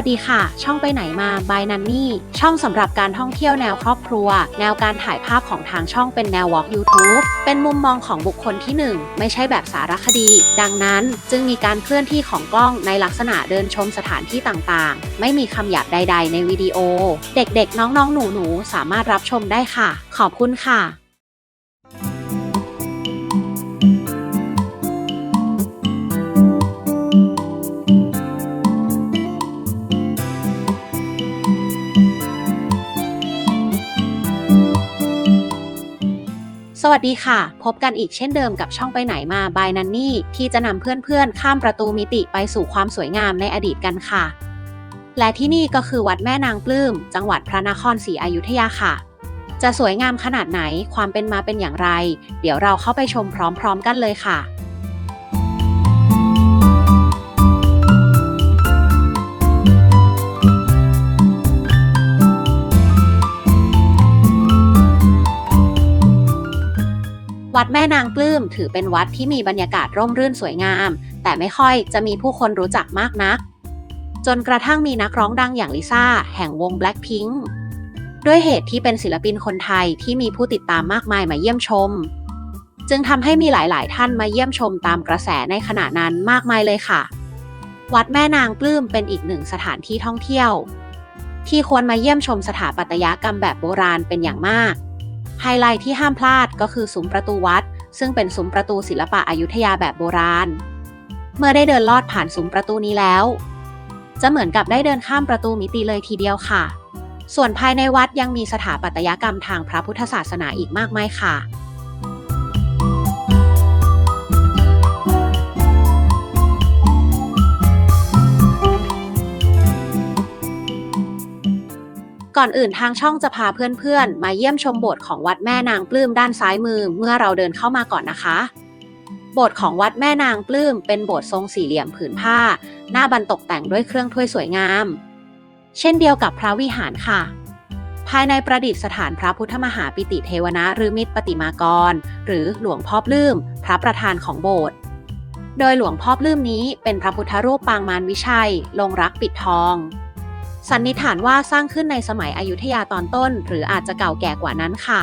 วัสดีค่ะ ช่องไปไหนมาบายนันนี่ ช่องสำหรับการท่องเที่ยวแนวครอบครัว แนวการถ่ายภาพของทางช่องเป็นแนววอล์ก YouTube เป็นมุมมองของบุคคลที่ 1 ไม่ใช่แบบสารคดี ดังนั้นจึงมีการเคลื่อนที่ของกล้องในลักษณะเดินชมสถานที่ต่างๆ ไม่มีคำหยาบใด ๆ ในวิดีโอ เด็กๆ น้องๆ หนูๆ สามารถรับชมได้ค่ะ ขอบคุณค่ะ วัสดีค่ะ พบกันอีกเช่นเดิมกับช่องไปไหนมาบายนันนี่ ที่จะนำเพื่อนๆ ข้ามประตูมิติไปสู่ความสวยงามในอดีตกันค่ะ และที่นี่ก็คือวัดแม่นางปลื้ม จังหวัดพระนครศรีอยุธยาค่ะ จะสวยงามขนาดไหนความเป็นมาเป็นอย่างไร เดี๋ยวเราเข้าไปชมพร้อมๆกันเลยค่ะ วัดแม่นางปลื้มถือเป็นวัดที่มีบรรยากาศร่มรื่นสวยงาม แต่ไม่ค่อยจะมีผู้คนรู้จักมากนัก จนกระทั่งมีนักร้องดังอย่างลิซ่าแห่งวง Blackpink ด้วยเหตุที่เป็นศิลปินคนไทยที่มีผู้ติดตามมากมายมาเยี่ยมชม จึงทำให้มีหลาย ๆ ท่านมาเยี่ยมชมตามกระแสในขณะนั้นมากมายเลยค่ะ วัดแม่นางปลื้มเป็นอีกหนึ่งสถานที่ท่องเที่ยว ที่ควรมาเยี่ยมชมสถาปัตยกรรมแบบโบราณเป็นอย่างมาก ไฮไลท์ที่ห้ามพลาดก็คือซุ้มประตูวัด ซึ่งเป็นซุ้มประตูศิลปะอายุทยาแบบโบราณ เมื่อได้เดินลอดผ่านซุ้มประตูนี้แล้ว จะเหมือนกับได้เดินข้ามประตูมิติเลยทีเดียวค่ะ ส่วนภายในวัดยังมีสถาปัตยกรรมทางพระพุทธศาสนาอีกมากมายค่ะ ก่อนอื่นทางช่องจะพาเพื่อนๆ มาเยี่ยมชมโบสถ์ของวัดแม่นางปลื้มด้านซ้ายมือเมื่อเราเดินเข้ามาก่อนนะคะ โบสถ์ของวัดแม่นางปลื้มเป็นโบสถ์ทรงสี่เหลี่ยมผืนผ้า หน้าบรรตกแต่งด้วยเครื่องถ้วยสวยงาม เช่นเดียวกับพระวิหารค่ะ ภายในประดิษฐานพระพุทธมหาปิติเทวนะหรือมิตรปฏิมากร หรือหลวงพ่อปลื้มพระประธานของโบสถ์โดยหลวงพ่อปลื้มนี้เป็นพระพุทธรูปปางมารวิชัย ลงรักปิดทอง สันนิษฐานว่าสร้างขึ้นในสมัยอยุธยาตอนต้น หรืออาจจะเก่าแก่กว่านั้นค่ะ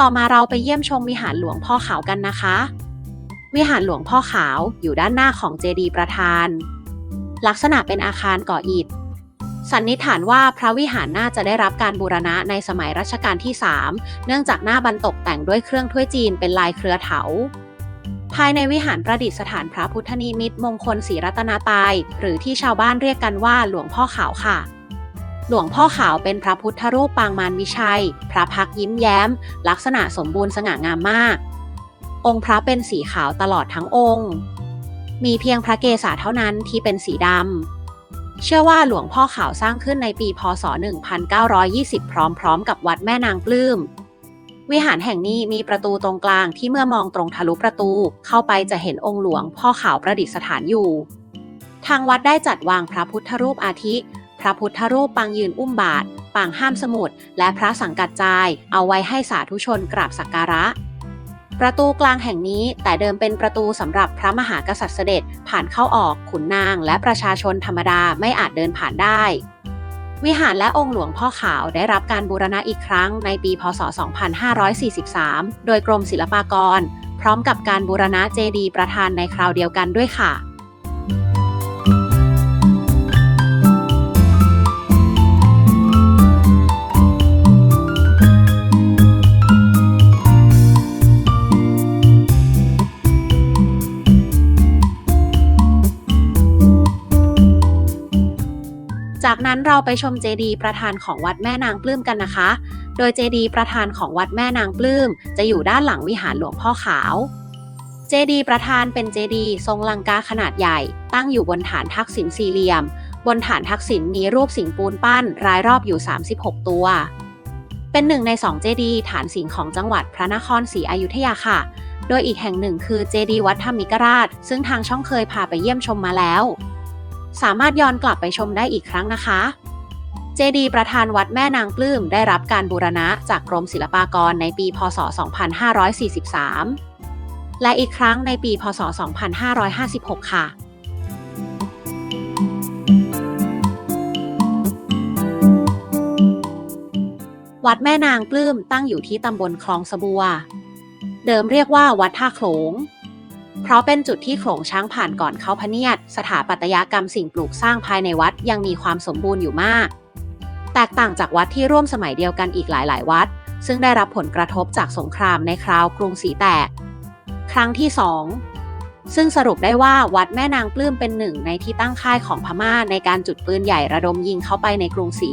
ต่อมาเราไปเยี่ยมชมวิหารหลวงพ่อขาวกันนะคะ วิหารหลวงพ่อขาวอยู่ด้านหน้าของเจดีย์ประธาน ลักษณะเป็นอาคารก่ออิฐ สันนิษฐานว่าพระวิหารน่าจะได้รับการบูรณะในสมัยรัชกาลที่ 3 เนื่องจากหน้าบรรตกแต่งด้วยเครื่องถ้วยจีนเป็นลายเครือเถา ภายในวิหารประดิษฐานพระพุทธนิมิตมงคลศรีรัตนาตาย หรือที่ชาวบ้านเรียกกันว่าหลวงพ่อขาวค่ะหลวงพ่อขาวเป็นพระพุทธรูปปางมารวิชัย พระพักยิ้มแย้ม ลักษณะสมบูรณ์สง่างามมาก องค์พระเป็นสีขาวตลอดทั้งองค์ มีเพียงพระเกศาเท่านั้นที่เป็นสีดำ เชื่อว่าหลวงพ่อขาวสร้างขึ้นในปีพศ 1920 พร้อมๆ กับวัดแม่นางปลื้ม วิหารแห่งนี้มีประตูตรงกลางที่เมื่อมองตรงทะลุประตูเข้าไปจะเห็นองค์หลวงพ่อขาวประดิษฐานอยู่ ทางวัดได้จัดวางพระพุทธรูปอาทิ พระพุทธรูปปางยืนอุ้มบาท ปางห้ามสมุด และพระสังกัดจาย เอาไว้ให้สาธุชนกราบสักการะ ประตูกลางแห่งนี้แต่เดิมเป็นประตูสำหรับพระมหากษัตริย์เสด็จผ่านเข้าออกขุนนางและประชาชนธรรมดาไม่อาจเดินผ่านได้ วิหารและองค์หลวงพ่อขาวได้รับการบูรณะอีกครั้งในปี พศ 2543 โดยกรมศิลปากร พร้อมกับการบูรณะเจดีย์ประธานในคราวเดียวกันด้วยค่ะ นั้นเราไปชมเจดีย์ประธานของวัดแม่นางปลื้มกันนะคะ โดยเจดีย์ประธานของวัดแม่นางปลื้ม จะอยู่ด้านหลังวิหารหลวงพ่อขาว เจดีย์ประธานเป็นเจดีย์ทรงลังกาขนาดใหญ่ ตั้งอยู่บนฐานทักษิณสี่เหลี่ยม บนฐานทักษิณมีรูปสิงปูนปั้นรายรอบอยู่ 36 ตัว เป็นหนึ่งในสองเจดีย์ฐานสิงของจังหวัดพระนครศรีอยุธยาค่ะ โดยอีกแห่งหนึ่งคือเจดีย์วัดธรรมิกราช ซึ่งทางช่องเคยพาไปเยี่ยมชมมาแล้ว สามารถย้อนกลับไปชมได้อีกครั้งนะคะ เจดีประธานวัดแม่นางปลื้มได้รับการบูรณะจากกรมศิลปากรในปีพศ 2543 และอีกครั้งในปีพศ 2556 ค่ะวัดแม่นางปลื้มตั้งอยู่ที่ตำบลคลองสะบัว เดิมเรียกว่าวัดท่าโขลง เพราะเป็นจุดที่โขลงช้างผ่านก่อนเข้าพระเนียด สถาปัตยกรรมสิ่งปลูกสร้างภายในวัดยังมีความสมบูรณ์อยู่มาก แตกต่างจากวัดที่ร่วมสมัยเดียวกันอีกหลาย ๆ วัด ซึ่งได้รับผลกระทบจากสงครามในคราวกรุงศรีแตก ครั้งที่สองซึ่งสรุปได้ว่าวัดแม่นางปลื้มเป็นหนึ่งในที่ตั้งค่ายของพม่าในการจุดปืนใหญ่ระดมยิงเข้าไปในกรุงศรี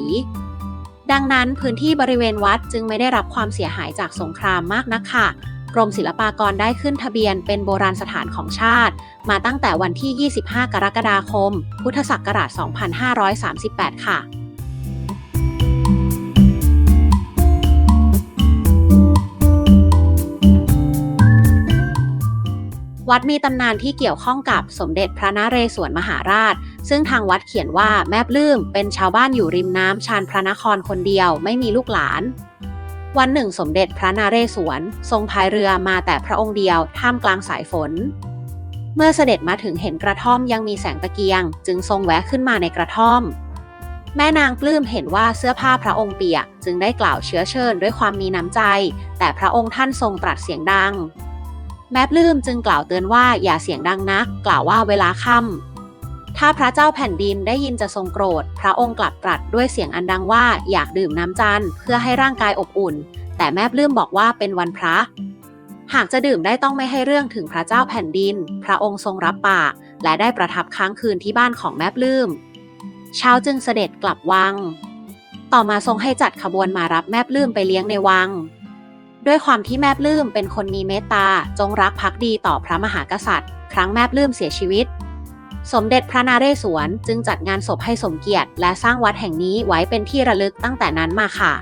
ดังนั้นพื้นที่บริเวณวัดจึงไม่ได้รับความเสียหายจากสงครามมากนักค่ะ กรมศิลปากรได้ขึ้นทะเบียนเป็นโบราณสถานของชาติ มาตั้งแต่วันที่ 25 กรกฎาคม พุทธศักราช 2538 ค่ะวัดมีตำนานที่เกี่ยวข้องกับสมเด็จพระนเรศวรมหาราช ซึ่งทางวัดเขียนว่าแม่ปลื้มเป็นชาวบ้านอยู่ริมน้ำชานพระนครคนเดียวไม่มีลูกหลาน วันหนึ่งสมเด็จพระนเรศวร ทรงพายเรือมาแต่พระองค์เดียวท่ามกลางสายฝน เมื่อเสด็จมาถึงเห็นกระท่อมยังมีแสงตะเกียง จึงทรงแวะขึ้นมาในกระท่อม แม่นางปลื้มเห็นว่าเสื้อผ้าพระองค์เปียก จึงได้กล่าวเชื้อเชิญด้วยความมีน้ำใจ แต่พระองค์ท่านทรงตรัสเสียงดัง แม่ปลื้มจึงกล่าวเตือนว่าอย่าเสียงดังนัก กล่าวว่าเวลาค่ำ ถ้าพระเจ้าแผ่นดินได้ยินจะทรงโกรธ พระองค์กลับตรัสด้วยเสียงอันดังว่าอยากดื่มน้ำจันทร์เพื่อให้ร่างกายอบอุ่น แต่แม่ปลื้มบอกว่าเป็นวันพระ หากจะดื่มได้ต้องไม่ให้เรื่องถึงพระเจ้าแผ่นดิน พระองค์ทรงรับปาก และได้ประทับค้างคืนที่บ้านของแม่ปลื้มเช้าจึงเสด็จกลับวัง ต่อมาทรงให้จัดขบวนมารับแม่ปลื้มไปเลี้ยงในวัง ด้วยความที่แม่ปลื้มเป็นคนมีเมตตาจงรักภักดีต่อพระมหากษัตริย์ ครั้งแม่ปลื้มเสียชีวิต สมเด็จพระนเรศวรจึงจัดงานศพให้สมเกียรติ และสร้างวัดแห่งนี้ไว้เป็นที่ระลึกตั้งแต่นั้นมาค่ะ